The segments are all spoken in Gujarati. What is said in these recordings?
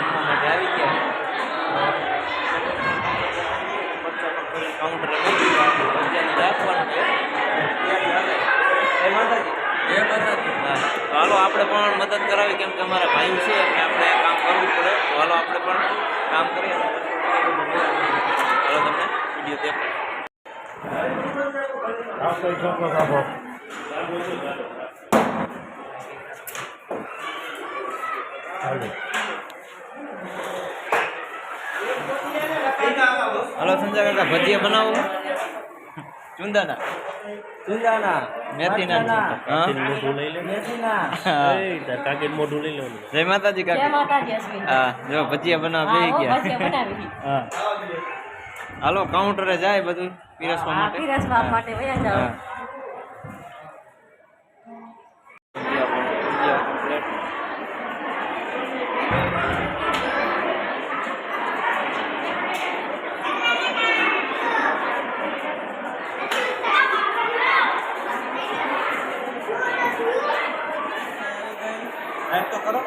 જમવા માટે આવી ગયા. કાઉન્ટર હાલો, આપણે પણ મદદ કરાવી કેમ કે અમારા ભાઈ છે એટલે આપણે કામ કરવું પડે. તો હાલો, આપણે પણ કામ કરીએ. હાલો, તમને વીડિયો દેખાડો. હાલો સંજય કાકા ભજીયા બનાવો? ચુંદાના? ચુંદાના. મેથીના હા? મેથીના. કાકી મોઢું લઈ લેવાનું. જય માતાજી જય માતાજી અશ્વિન. હા જો ભજીયા બનાવવા બે ગયા. હા. હાલો કાઉન્ટરે જાય બધું પીરસવા માટે. પીરસવા માટે વયા જાઓ. હા. તો કરો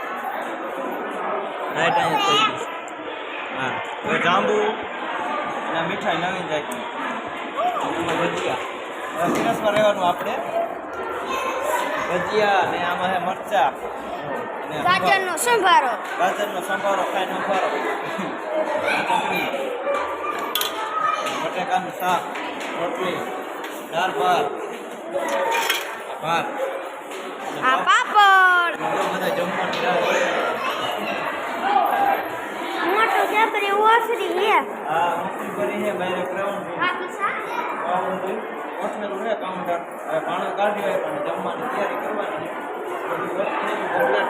રાઈટ અહીંયા થઈ ગયું. હા હવે જાંબુ અને મીઠાઈ નવીન જાતની. એમાં ભજીયા. હવે પીરસમાં રહેવાનું આપણે. ભજીયા અને આમાં છે મરચા. અને ગાજરનો સંભારો. ગાજરનો સંભારો ખાઈને સંભારો બટેકાનું શાક રોટલી દાળ ભાત. ભાત. આ પાપડ. મોટો જબરી ઓસરી હે હા ઓસરી હે છે બહાર કરવાનું છે. સા બધું ઓછેલું કાઉન્ટર. હવે પાણી કાઢી હોય પણ જમવાની તૈયારી કરવાની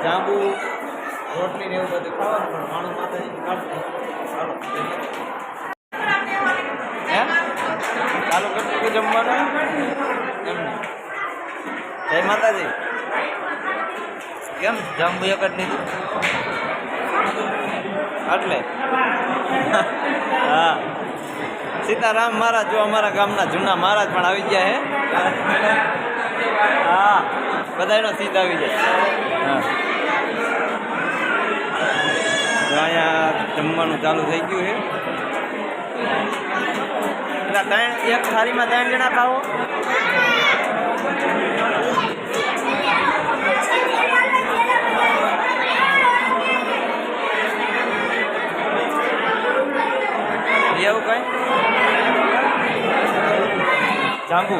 જાંબુ રોટલી ને એવું બધું ખાવાનું પણ પાણી માતાજી કાઢી ચાલો હે? ચાલુ કરી જમવાનું? એમને જય માતાજી. કેમ? જાંબુ એક જ લીધું એટલે હા. સીતારામ મહારાજ, જો અમારા ગામના જૂના મહારાજ પણ આવી ગયા હે. હા. બધાનો સીધ આવી જાય. અહીંયા જમવાનું ચાલુ થઈ ગયું છે એટલે ત્રણ, એક થાળીમાં ત્રણ જણા ખાઓ એવું કઈ જાંબુ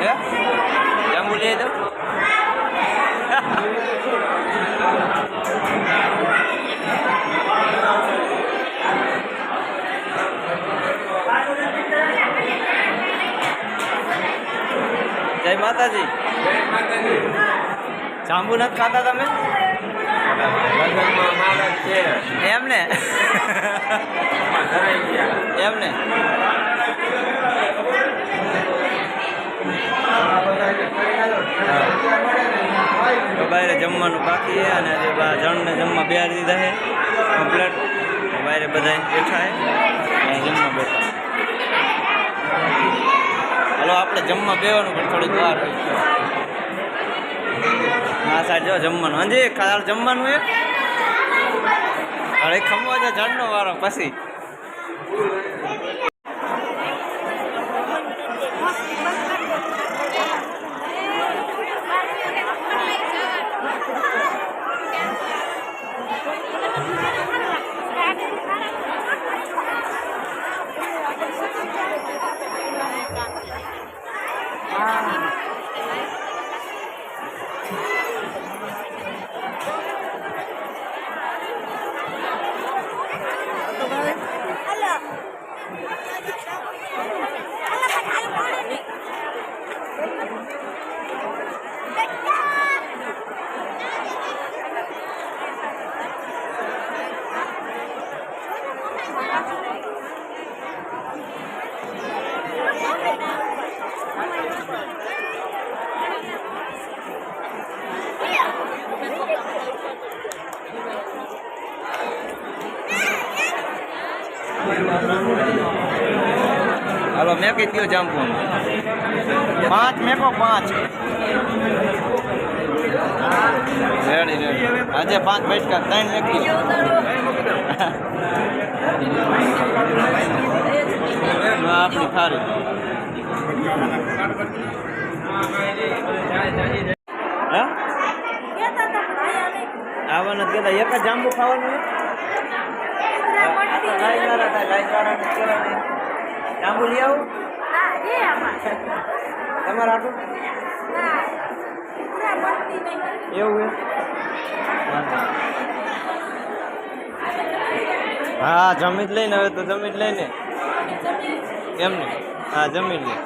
હે જાંબુ લઈ દો જય માતાજી જાંબુ નથી ખાતા તમે લગ્નમાં મહારાજ છે એમ ને એમ ને તો બહાર જમવાનું બાકી છે અને જણને જમવા બિહાર દીધા છે. કમ્પ્લેટ. બહાર બધા બેઠા છે. જમવા બેઠા હાલો, આપણે જમવા બેવાનું પણ થોડીક વાર હોય હા સાહેબ જો જમવાનું. હજી કાલ જમવાનું એ હવે ખમવા છે ઝાડનો વારો પછી. હાલો મેં કહી દો જાંબુ પાંચ મેકો પાંચ. રેડી રેડી આજે પાંચ બેઠકા ત્રણ મેકી આપણી સારી હા? આવવાના કહેતા એક જ જાંબુ ખાવાનું લાઈન વાળા થાય લાઈન જાંબુ લઈ આવું. તમારા આટલું? એવું હા જમીન લઈને હવે તો જમીન લઈને. એમ નહીં હા જમીન લે